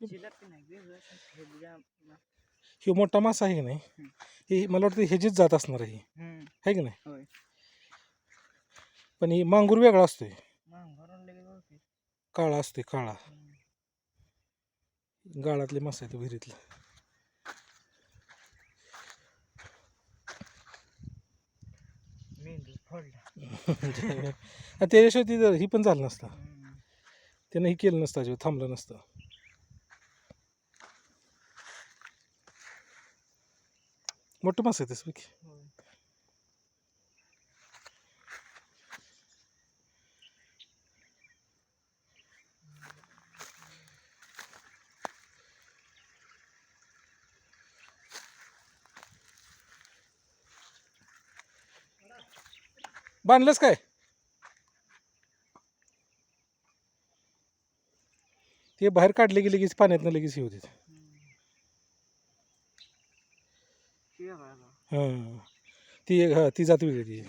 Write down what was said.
जिलापी नाही वेगळं असं खेळल्या हे मोठा मासा आहे की नाही. ही मला वाटतं ह्याचीच जात असणार आहे ही. आहे की नाही होय पण ही मांगूर वेगळा असतोय. काळा असतोय काळा. गाळातले मासा आहे तो विहिरीतला त्याच्याशिवाय ती ही पण झालं नसतं. त्यानं ही केलं नसतं अजिबात थांबलं नसतं मोठं मासा आहे तसं की होय. बांधलंच काय ते बाहेर काढले की लगेच पाण्यातनं हे ती एक- हा ती जात वेगळी ती